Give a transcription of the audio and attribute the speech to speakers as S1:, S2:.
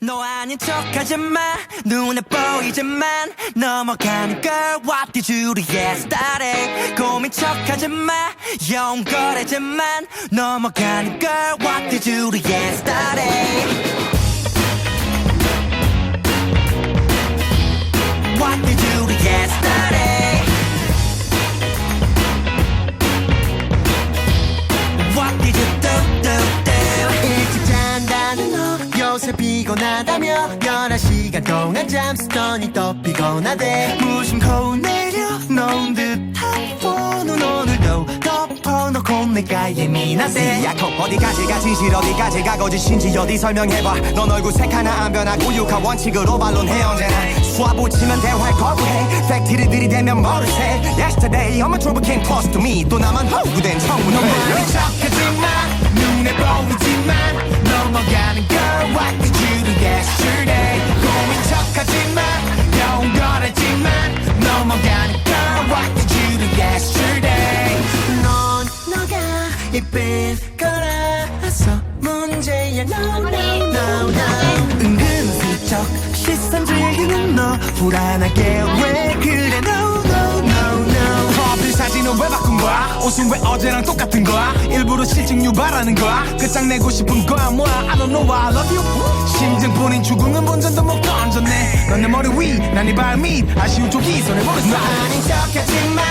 S1: 너 아닌 척하지 마 눈에 보이지만 넘어가는 걸 What did you do yesterday 고민 척하지 마 영거래지만 넘어가는 걸 What did you do yesterday 요새 피곤하다며 11시간 동안 잠쓰더니 또 피곤하대 무심코 내려놓은 듯한 폰은 오늘도 덮어놓고 내가 예민하대
S2: 야코 어디까지가? 진실 어디까지가? 거짓인지 어디 설명해봐. 넌 얼굴 색 하나 안 변하고 육하 원칙으로 반론해 언제나. 수화 붙이면 대화를 거부해. 팩트를 들이대면 모르세 Yesterday I'm a trouble king. Close to me. 또 나만 허구된 청문회
S1: 은근슬쩍 시선 즐기는 너 불안하게 왜 그래 No no no no
S3: 커플 사진은 왜 바꾼 거야? 옷은 왜 어제랑 똑같은 거야? 일부러 실증 유발하는 거야? 끝장내고 싶은 거야 뭐야? I don't know why I love you 심증뿐인 죽음은 본전도 못 던졌네 넌 내 머리 위 난 네 발밑 아쉬운 쪽이 손에 사
S1: 아닌 척하지 마